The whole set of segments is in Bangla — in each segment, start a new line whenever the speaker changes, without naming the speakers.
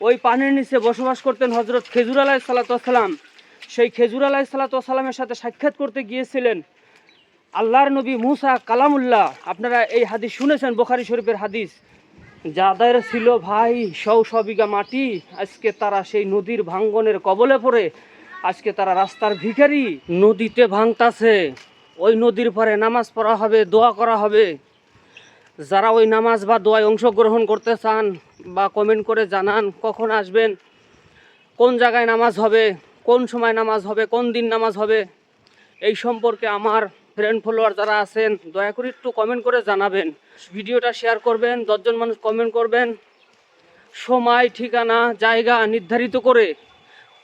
ওই পানির নিচে বসবাস করতেন হজরত খেজুর আলাহ সালাতাম সেই খেজুর আলাহ সালাতামের সাথে সাক্ষাৎ করতে গিয়েছিলেন আল্লাহর নবী মুসা কালামুল্লাহ। আপনারা এই হাদিস শুনেছেন, বোখারি শরীফের হাদিস। যাদের ছিল ভাই সৌ সবিঘা মাটি, আজকে তারা সেই নদীর ভাঙ্গনের কবলে পড়ে। আজকে তারা রাস্তার ভিখারি, নদীতে ভাঙতাছে। ওই নদীর পরে নামাজ পড়া হবে, দোয়া করা হবে। যারা ওই নামাজ বা দোয়ায় অংশগ্রহণ করতে চান বা কমেন্ট করে জানান কখন আসবেন, কোন জায়গায় নামাজ হবে, কোন সময় নামাজ হবে, কোন দিন নামাজ হবে, এই সম্পর্কে আমার ফ্রেন্ড ফলোয়ার যারা আছেন, দয়া করে একটু কমেন্ট করে জানাবেন। ভিডিওটা শেয়ার করবেন, দশজন মানুষ কমেন্ট করবেন। সময়, ঠিকানা, জায়গা নির্ধারিত করে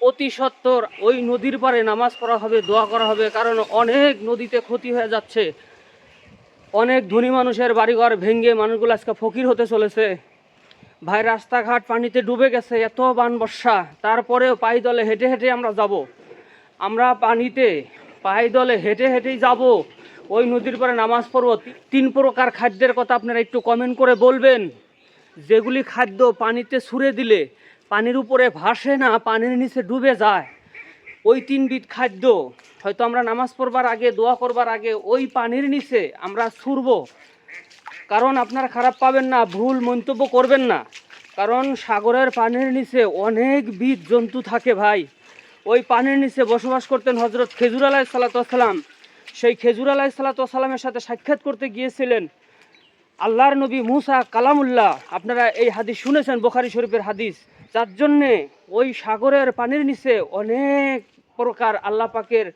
অতি সত্বর ওই নদীর পারে নামাজ পড়া হবে, দোয়া করা হবে, কারণ অনেক নদীতে ক্ষতি হয়ে যাচ্ছে। অনেক ধনী মানুষের বাড়িঘর ভেঙে মানুষগুলো আজকে ফকির হতে চলেছে। ভাই, রাস্তাঘাট পানিতে ডুবে গেছে, এত বান বর্ষা। তারপরেও পাই দলে হেঁটে হেঁটে আমরা যাব। আমরা পানিতে, পাই দলে হেঁটে হেঁটেই যাব। ওই নদীর পরে নামাজ পড়ব। তিন প্রকার খাদ্যের কথা আপনারা একটু কমেন্ট করে বলবেন। যেগুলি খাদ্য পানিতে ছুঁড়ে দিলে, পানির উপরে ভাসে না, পানির নিচে ডুবে যায়। ওই তিনবিধ খাদ্য, হয়তো আমরা নামাজ পড়বার আগে, দোয়া করবার আগে, ওই পানির নিচে আমরা ছুড়ব কারণ আপনারা খারাপ পাবেন না, ভুল মন্তব্য করবেন না। কারণ সাগরের পানির নিচে অনেক বিধ জন্তু থাকে ভাই। ওই পানির নিচে বসবাস করতেন হজরত খেজুর আলাহ সালাতাম সেই খেজুর আলাহ সালাতামের সাথে সাক্ষাৎ করতে গিয়েছিলেন আল্লাহর নবী মুসা কালামুল্লাহ। আপনারা এই হাদিস শুনেছেন, বোখারি শরীফের হাদিস। যার জন্যে ওই সাগরের পানির নিচে অনেক প্রকার আল্লাহ পাকের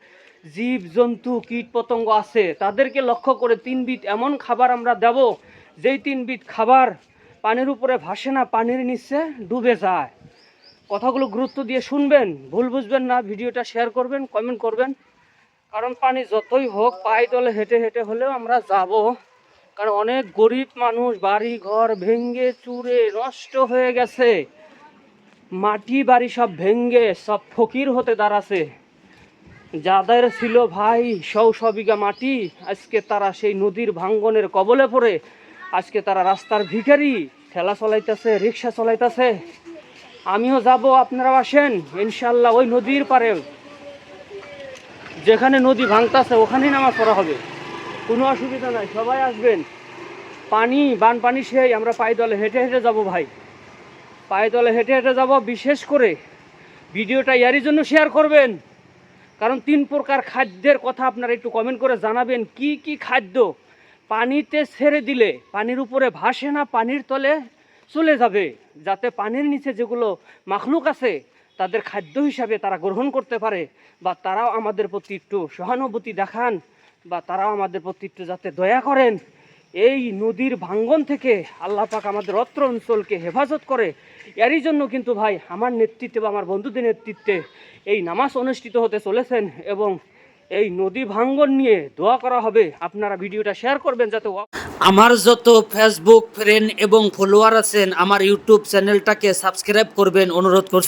জীব, জন্তু, কীট পতঙ্গ আছে। তাদেরকে লক্ষ্য করে তিনবিধ এমন খাবার আমরা দেব, যেই তিনবিধ খাবার পানির উপরে ভাসে না, পানির নিচে ডুবে যায়। কথাগুলো গুরুত্ব দিয়ে শুনবেন, ভুল বুঝবেন না, ভিডিওটা শেয়ার করবেন, কমেন্ট করবেন। কারণ পানি যতই হোক, পায়ে তলে হেঁটে হেঁটে হলেও আমরা যাব। কারণ অনেক গরিব মানুষ বাড়ি ঘর ভেঙ্গে চুরে নষ্ট হয়ে গেছে। মাটি বাড়ি সব ভেঙ্গে সব ফকির হতে দাঁড়াছে। যাদের ছিল ভাই, সৌ সবিঘা মাটি, আজকে তারা সেই নদীর ভাঙ্গনের কবলে পড়ে। আজকে তারা রাস্তার ভিখারি, ঠেলা চলাইতেছে, রিক্সা চলাইতেছে। আমিও যাব আপনারা আসেন ইনশাল্লাহ ওই নদীর পারে। যেখানে নদী ভাঙতাছে, ওখানেই নামাজ পড়া হবে। কোনো অসুবিধা নাই, সবাই আসবেন। পানি, বানপানি সেই, আমরা পায়দলে হেঁটে হেঁটে যাব ভাই। পায়দলে হেঁটে হেঁটে যাব, বিশেষ করে ভিডিওটা ইয়ারই জন্য শেয়ার করবেন। কারণ তিন প্রকার খাদ্যের কথা আপনারা একটু কমেন্ট করে জানাবেন, কি কি খাদ্য পানিতে ছেড়ে দিলে, পানির উপরে ভাসে না, পানির তলে চলে যাবে, যাতে পানির নিচে যেগুলো মাখলুক আছে, তাদের খাদ্য হিসাবে তারা গ্রহণ করতে পারে বা তারাও আমাদের প্রতি একটু সহানুভূতি দেখান বা তারাও আমাদের প্রতি একটু যাতে দয়া করেন। এই নদীর ভাঙ্গন থেকে আল্লাহ পাক আমাদের অত্র অঞ্চলকে হেফাজত করে। এরই জন্য কিন্তু ভাই, আমার নেতৃত্বে বা আমার বন্ধুদের নেতৃত্বে এই নামাজ অনুষ্ঠিত হতে চলেছেন এবং এই নদী ভাঙ্গন নিয়ে দোয়া করা হবে। আপনারা ভিডিওটা শেয়ার করবেন যাতে
আমার যত ফেসবুক ফ্রেন্ড এবং ফলোয়ার আছেন, আমার ইউটিউব চ্যানেলটাকে সাবস্ক্রাইব করবেন, অনুরোধ করছি।